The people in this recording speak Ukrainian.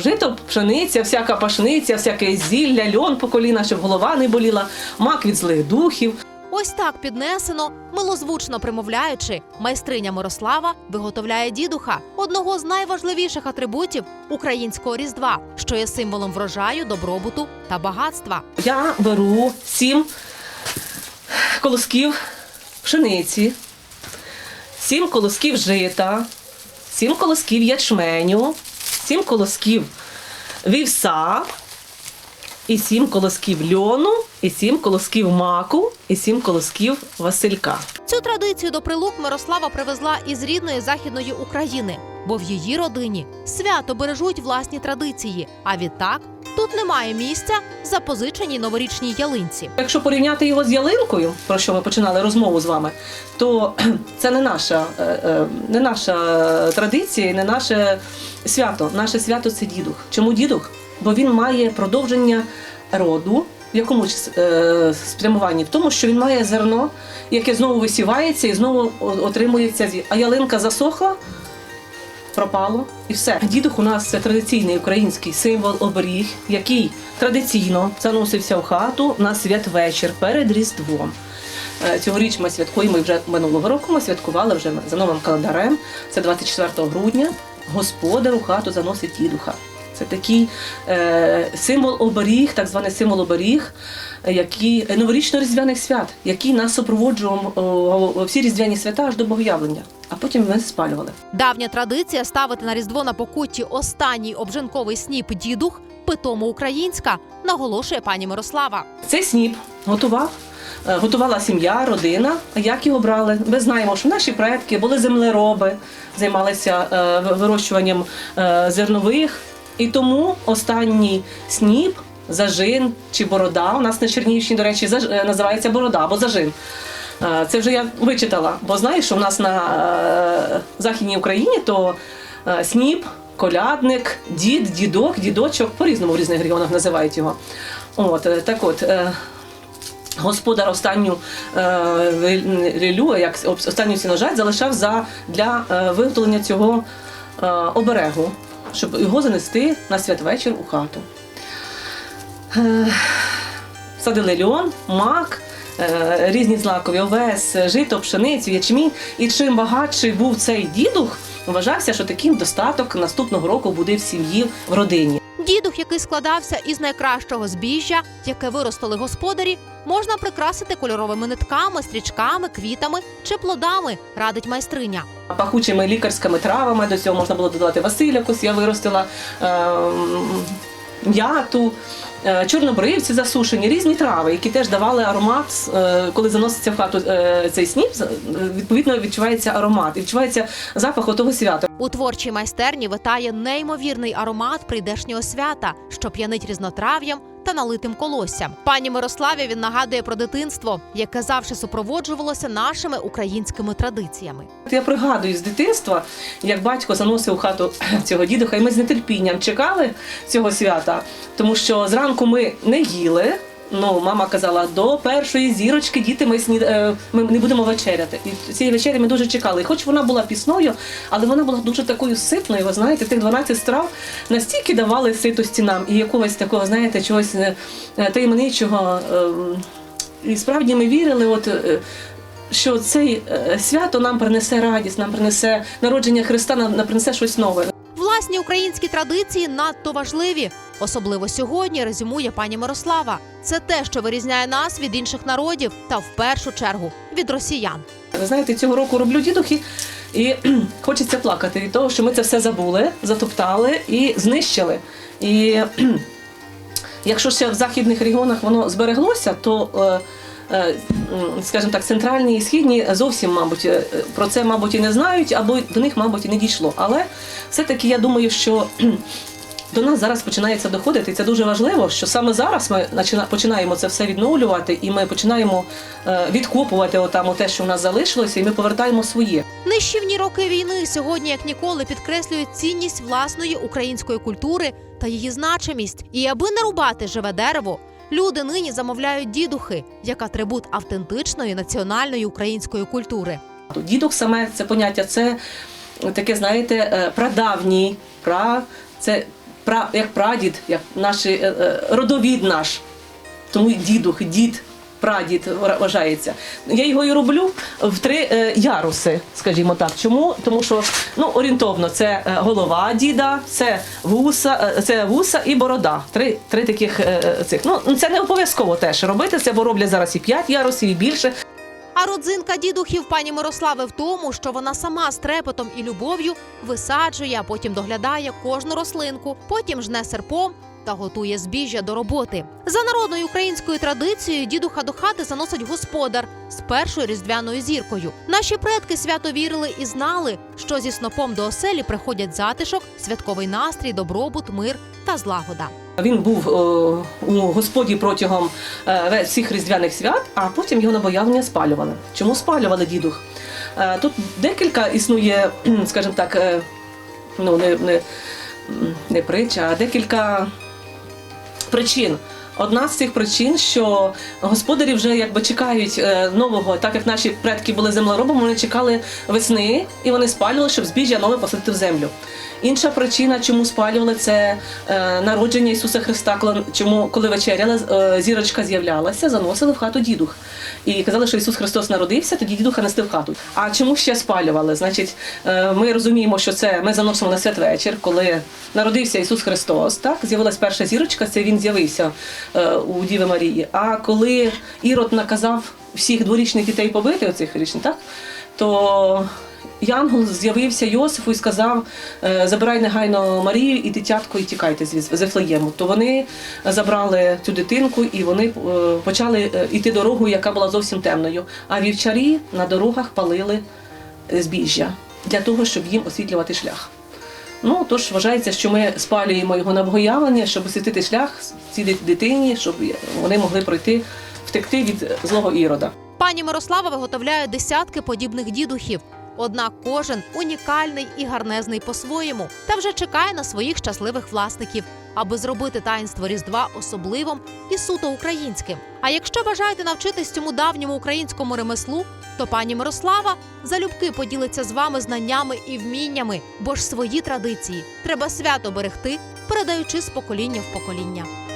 Жито, пшениця, всяка пашниця, всяке зілля, льон по коліна, щоб голова не боліла, мак від злих духів. Ось так піднесено, милозвучно примовляючи, майстриня Мирослава виготовляє дідуха одного з найважливіших атрибутів українського різдва, що є символом врожаю, добробуту та багатства. Я беру сім колосків пшениці, сім колосків жита, сім колосків ячменю, сім колосків. Вівса, і сім колосків льону, і сім колосків маку, і сім колосків василька. Цю традицію до прилук Мирослава привезла із рідної західної України, бо в її родині свято бережуть власні традиції. А відтак тут немає місця запозиченій новорічній ялинці. Якщо порівняти його з ялинкою, про що ми починали розмову з вами, то це не наша, е, е, не наша традиція, не наше свято. Наше свято це дідух. Чому дідух? Бо він має продовження роду. В якому ж, е, спрямуванні? В тому, що він має зерно, яке знову висівається і знову отримується. А ялинка засохла, пропало і все. Дідух у нас це традиційний український символ оберіг, який традиційно заносився в хату на святвечір перед Різдвом. Е, Цьогоріч ми святкуємо вже минулого року. Ми святкували вже за новим календарем. Це 24 грудня. Господар у хату заносить дідуха. Це такий е, символ оберіг, так званий символ оберіг, який е, новорічно-різдвяних свят, який нас супроводжував о, всі різдвяні свята аж до Богоявлення, а потім ми спалювали. Давня традиція ставити на різдво на покутті останній обжинковий сніп дідух питомо українська, наголошує пані Мирослава. Цей сніп готував. е, Готувала сім'я, родина. Як його брали? Ми знаємо, що наші предки були землероби, займалися е, вирощуванням зернових. І тому останній сніп, зажин чи борода. У нас на Чернігівщині, до речі, заж- е, називається борода або зажин. Е, Це вже я вичитала, бо знаєш, що в нас на е, Західній Україні то е, сніп, колядник, дід, дідок, дідочок, по-різному в різних регіонах називають його. От, е, так от. е, Господар останню е, релю, як останню сіножать, залишав за, для е, виготовлення цього е, оберегу, щоб його занести на святвечір у хату. Е, садили льон, мак, е, різні злакові овес, жито, пшеницю, ячмінь. І чим багатший був цей дідух, вважався, що таким достаток наступного року буде в сім'ї в родині. Дідух, який складався із найкращого збіжжя, яке виростили господарі, можна прикрасити кольоровими нитками, стрічками, квітами чи плодами, радить майстриня. пахучими лікарськими травами. До цього можна було додати василякус. Я виростила е, м'яту, е, чорнобривці засушені, різні трави, які теж давали аромат, е, коли заноситься в хату е, цей сніп. Відповідно відчувається аромат відчувається запах отого свята. У творчій майстерні витає неймовірний аромат прийдешнього свята, що п'янить різнотрав'ям та налитим колоссям. Пані Мирославі він нагадує про дитинство, яке завжди супроводжувалося нашими українськими традиціями. Я пригадую з дитинства, як батько заносив у хату цього дідуха, і ми з нетерпінням чекали цього свята, тому що зранку ми не їли. Ну, мама казала, до першої зірочки діти ми, сні... е, ми не будемо вечеряти. І цієї вечері ми дуже чекали. І хоч вона була пісною, але вона була дуже такою ситною. Ви знаєте, тих 12 страв настільки давали ситості нам і якогось такого, знаєте, чогось е, е, таємничого. ем, І справді ми вірили, от що цей свято нам принесе радість, нам принесе народження Христа, нам принесе щось нове. Власні українські традиції надто важливі, особливо сьогодні, резюмує пані Мирослава. Це те, що вирізняє нас від інших народів, та в першу чергу від росіян. Ви знаєте, цього року роблю дідухи, і хочеться плакати від того, що ми це все забули, затоптали і знищили. І якщо ще в західних регіонах воно збереглося, то е, е, скажімо так, центральні і східні зовсім, мабуть, е, про це, мабуть, і не знають, або до них, мабуть, і не дійшло. Але все-таки я думаю, що до нас зараз починається доходити, і це дуже важливо, що саме зараз ми починаємо це все відновлювати, і ми починаємо е, відкопувати отам те, що в нас залишилося, і ми повертаємо своє. Нищівні роки війни сьогодні, як ніколи, підкреслюють цінність власної української культури та її значимість. І аби не рубати живе дерево, люди нині замовляють дідухи як атрибут автентичної національної української культури. Дідок саме це поняття, це таке, знаєте, е, прадавній, пра, це як прадід, як наш е, е, родовід наш. Тому дідух, дід, прадід вважається. Я його і роблю в три е, яруси, скажімо так. Чому? Тому що ну, орієнтовно це голова діда, це вуса, це вуса і борода. Три, три таких цих. Ну, це не обов'язково теж робити це, бо роблять зараз і п'ять ярусів, і більше. А родзинка дідухів пані Мирослави в тому, що вона сама з трепетом і любов'ю висаджує, а потім доглядає кожну рослинку, потім жне серпом та готує збіжжя до роботи. За народною українською традицією дідуха до хати заносить господар з першою різдвяною зіркою. Наші предки свято вірили і знали, що зі снопом до оселі приходять затишок, святковий настрій, добробут, мир та злагода. Він був е, у господі протягом е, всіх різдвяних свят, а потім його на боявлення спалювали. Чому спалювали дідух? Е, тут декілька існує, скажімо так, ну не, не, не притча, а декілька причин. Одна з цих причин, що господарі вже якби чекають е, нового, так як наші предки були землеробами, вони чекали весни і вони спалювали, щоб збіжжя нове посадити в землю. Інша причина, чому спалювали, це е, народження Ісуса Христа, коли, чому коли вечеряли, е, зірочка з'являлася, заносили в хату дідух. І казали, що Ісус Христос народився, тоді дідуха нести в хату. А чому ще спалювали? Значить, ми розуміємо, що це ми заносимо на святвечір, коли народився Ісус Христос. Так, з'явилась перша зірочка, це він з'явився у Діви Марії. А коли Ірод наказав всіх дворічних дітей побити, оцих річних, так то Янгол з'явився Йосифу і сказав: е, забирай негайно Марію і дитятко, і тікайте з Вифлеєму. То вони забрали цю дитинку і вони е, почали е, йти дорогою, яка була зовсім темною. А вівчарі на дорогах палили е, збіжжя для того, щоб їм освітлювати шлях. Ну тож вважається, що ми спалюємо його на богоявлення, щоб освітити шлях цій дитині, щоб вони могли пройти, втекти від злого ірода. Пані Мирослава виготовляє десятки подібних дідухів. Однак кожен унікальний і гарнезний по-своєму та вже чекає на своїх щасливих власників, аби зробити таїнство Різдва особливим і суто українським. А якщо бажаєте навчитись цьому давньому українському ремеслу, то пані Мирослава залюбки поділиться з вами знаннями і вміннями, бо ж свої традиції треба свято берегти, передаючи з покоління в покоління.